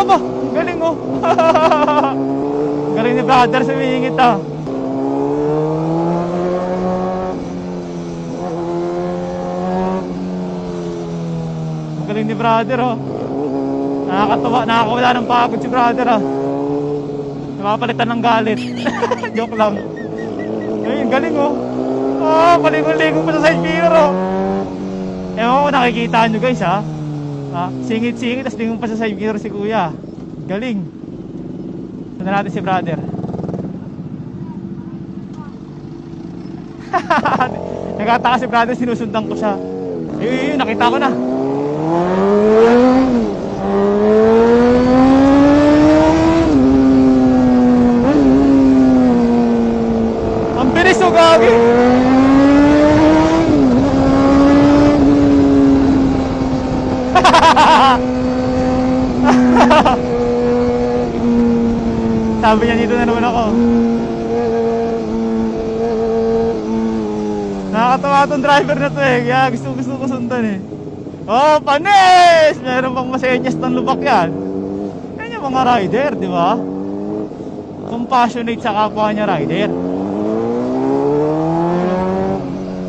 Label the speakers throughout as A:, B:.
A: Aba, ang galing oh. galing ni brother sumingit ah. Ang galing ni brother oh. Nakakatawa, nakakawala ng pagod si brother ah. Napapalitan ng galit. Joke lang. Ayun, galing oh. Oh, palingon-lingon pa sa side mirror oh. Ewan ko nakikita nyo guys ha. Ah, singit-singit, tapos lingon pa sa side mirror si kuya. Galing. Sundan natin si brother. Nagkataka si brother, sinusundan ko siya. Ayun, nakita ko na. Sabi niya dito na naman ako. Nakakatawa tong driver na to eh. Kaya gusto gusto ko sundan eh. Oh, panis! Meron pang masenyas ng lubak yan. Yan yung mga rider, di ba? Compassionate sa kapwa niya rider.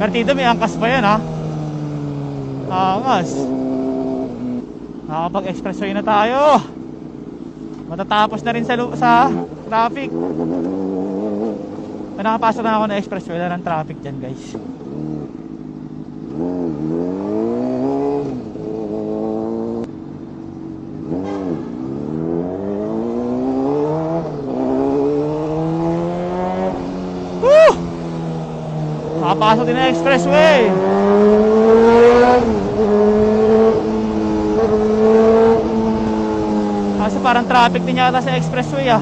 A: Partido may angkas pa yan ha. Angas. Nakapag-expressway na tayo. Matatapos na rin sa, sa traffic. Pag nakapasok na ako na expressway, wala ng traffic dyan guys. Woo! Nakapasok din na expressway. parang traffic din yata sa expressway ah.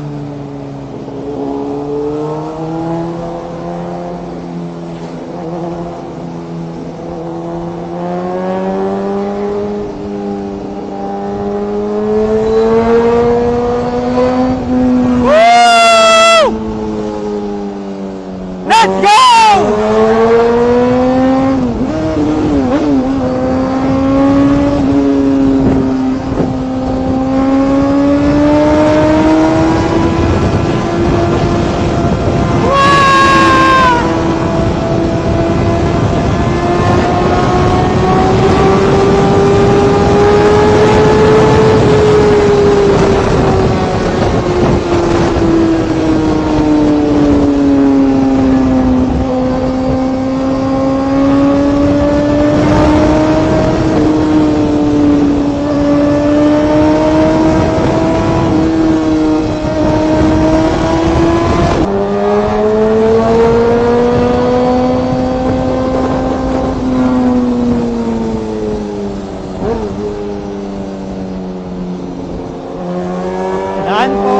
A: Padaan po.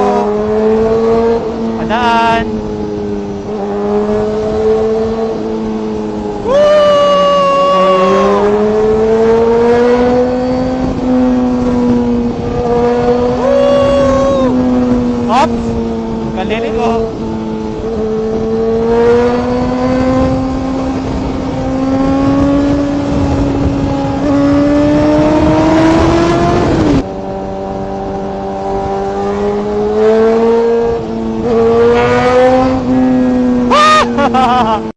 A: Padaan. Ops! Galing ko. Allah